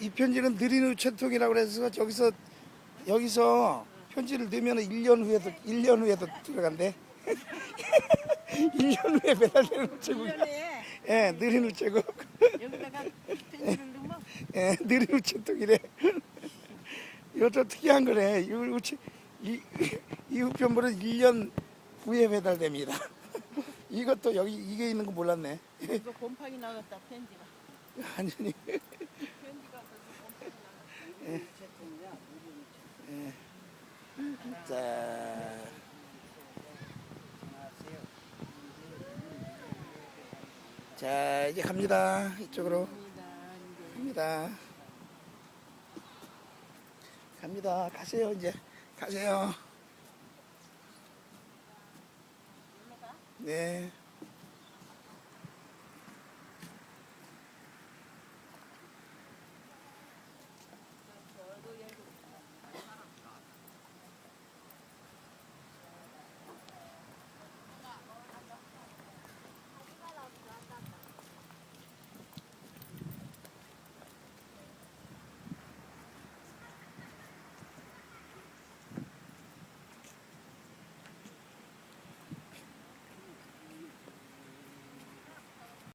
이 편지는 느린 우체통이라고 그래서 여기서 여기서 편지를 넣으면 1년 후에도 1년 후에도 들어간대. 1년 후에 배달되는. 전에 예, 느린 우체국. 여기다가 편지를 넣으면 예, 느린 우체통이래. 이것도 특이한 거네. 이 우체 이, 이 우편물은 1년 후에 배달됩니다. 이것도 여기 이게 있는 거 몰랐네. 이거 곰팡이 나갔다 편지가. 편지가 예. 자. 자, 이제 갑니다. 이쪽으로. 갑니다. 갑니다. 가세요, 이제. 가세요. 네.